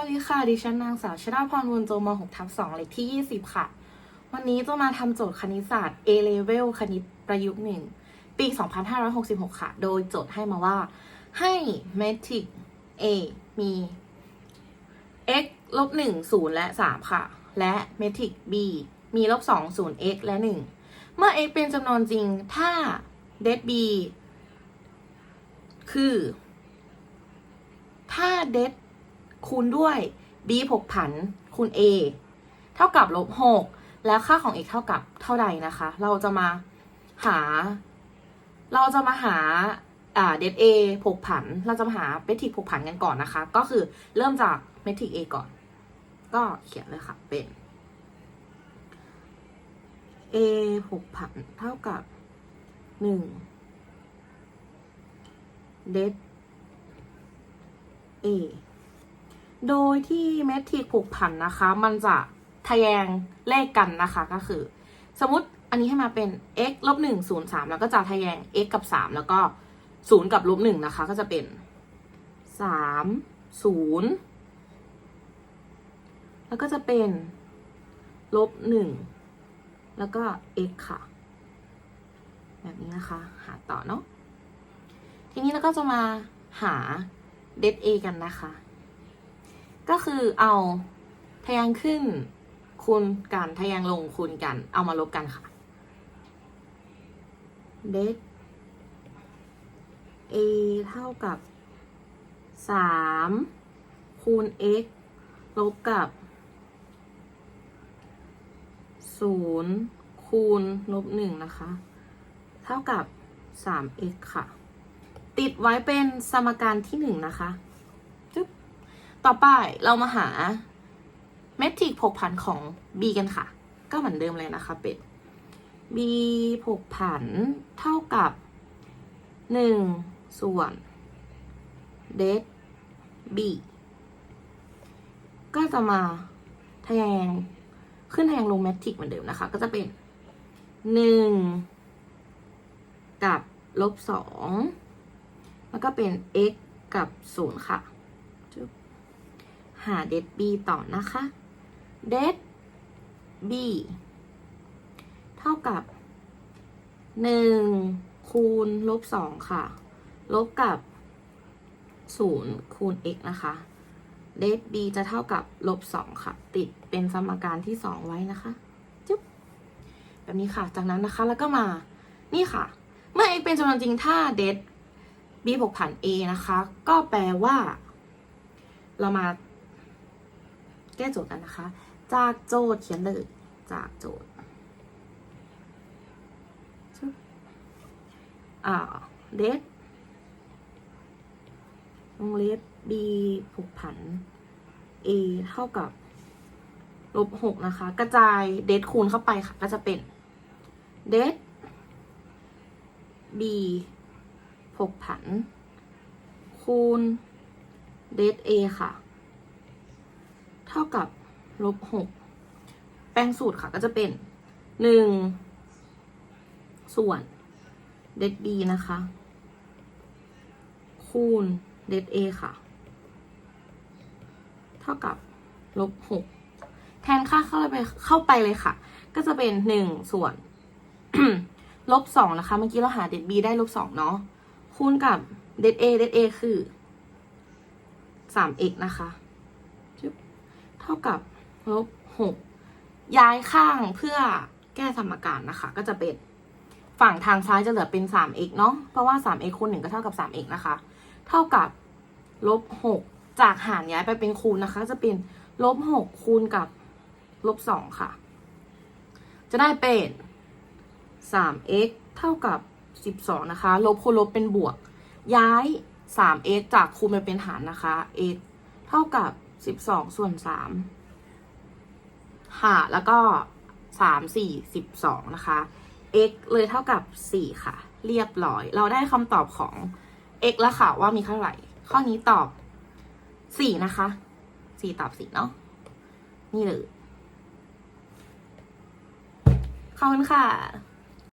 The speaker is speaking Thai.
วัสดีค่ะ ดิฉันนางสาวชดาพรวนโจม 6 ทับ2เลขที่ 20 ค่ะ วันนี้จะมาทำโจทย์คณิตศาสตร์ A Level คณิตประยุกต์หนึ่งปี 2566 ค่ะ โดยโจทย์ให้มาว่า ให้ Matrix A มี x ลบ1 0 และ 3 ค่ะ และ Matrix B มีลบ2 0 x และ 1 เมื่อ x เป็นจำนวนจริง ถ้า det b คือ ถ้า det คูณด้วย b ผกผันคูณ a เท่ากับลบ6แล้วค่าของ x เท่ากับเท่าใดนะคะ เราจะมาหา เราจะมาหาอ่า det a ผกผัน เราจะมาหาเมทริกผกผันกันก่อนนะคะ ก็คือเริ่มจากเมทริก a ก่อน ก็เขียนเลยค่ะ เป็น a ผกผันเท่ากับหนึ่ง det a โดยที่เมทริกผูกผันนะคะ มันจะทะแยงเลขกันนะคะก็คือ สมมติอันนี้ให้มาเป็น x ลบหนึ่งศูนย์สามแล้วก็จะทะแยง x กับสามแล้วก็ศูนย์กับลบหนึ่งนะคะ ก็จะเป็นสามศูนย์แล้วก็จะเป็นลบหนึ่งแล้วก็ x ค่ะ แบบนี้นะคะ หาต่อเนาะทีนี้เราก็จะมาหา det a กันนะคะ ก็คือเอาทะแยงขึ้นคูณกันทะแยงลงคูณกัน เอามาลบกันค่ะ det a เท่ากับสามคูณ x ลบกับศูนย์คูณลบหนึ่งนะคะ เท่ากับสาม x ค่ะ ติดไว้เป็นสมการที่หนึ่งนะคะ ต่อไปเรามาหาเมทริกผกผันของ b กันค่ะ ก็เหมือนเดิมเลยนะคะเป็น b ผกผันเท่ากับหนึ่งส่วน det b ก็จะมาทะแยงขึ้นทะแยงลงเมทริกเหมือนเดิมนะคะ ก็จะเป็นหนึ่งกับลบสองแล้วก็เป็น x กับศูนย์ค่ะ หาเด b บีต่อนะคะเด b บีเท่ากับหนึ่งคูณลบสองค่ะ ลบกับศูนย์คูณ x นะคะเด b บีจะเท่ากับลบสองค่ะ ติดเป็นสมการที่สองไว้นะคะจุ๊บแบบนี้ค่ะ จากนั้นนะคะแล้วก็มานี่ค่ะ เมื่อ x เป็นจำนวนจริงถ้าเด b บวกผัน a นะคะ ก็แปลว่า เรามา แก้โจทย์กันนะคะ จากโจทย์เขียนเลย จากโจทย์อ่าเดทวงเล็บ b ผูกผัน a เท่ากับลบหกนะคะ กระจายเดทคูณเข้าไปค่ะ ก็จะเป็นเดท b ผกผัน คูณเดท a ค่ะ ท่ากับลบหกแปลงสูตรค่ะก็จะเป็นหนึ่งส่วนเดท b นะคะ คูณเดท a ค่ะ เท่ากับลบหกแทนค่าเข้าไปเข้าไปเลยค่ะ ก็จะเป็นหนึ่งส่วนลบสองนะคะ เมื่อกี้เราหาเดท b ได้ลบสองเนาะคูณกับเดท a เอเดท a คือสาม x นะคะ ท่ากับลบหกย้ายข้างเพื่อแก้สมการนะคะ ก็จะเป็นฝั่งทางซ้ายจะเหลือเป็นสาม x เนาะเพราะว่าสาม x คูณหนึ่งก็เท่ากับสาม x นะคะ เท่ากับลบหกจากหารย้ายไปเป็นคูณนะคะ จะเป็นลบหกคูณกับลบสองค่ะ จะได้เป็นสาม x เท่ากับสิบสองนะคะ ลบคูณลบเป็นบวก ย้าย 3x จากคูณไปเป็นหารนะคะ x เท่ากับ 12ส่วน3หารแล้วก็3 4 12นะคะ x เลยเท่ากับ4ค่ะ เรียบร้อย เราได้คำตอบของ x แล้วค่ะว่ามีเท่าไหร่ ข้อนี้ตอบ4นะคะ4ตอบ4เนาะนี่เลยขอบคุณค่ะ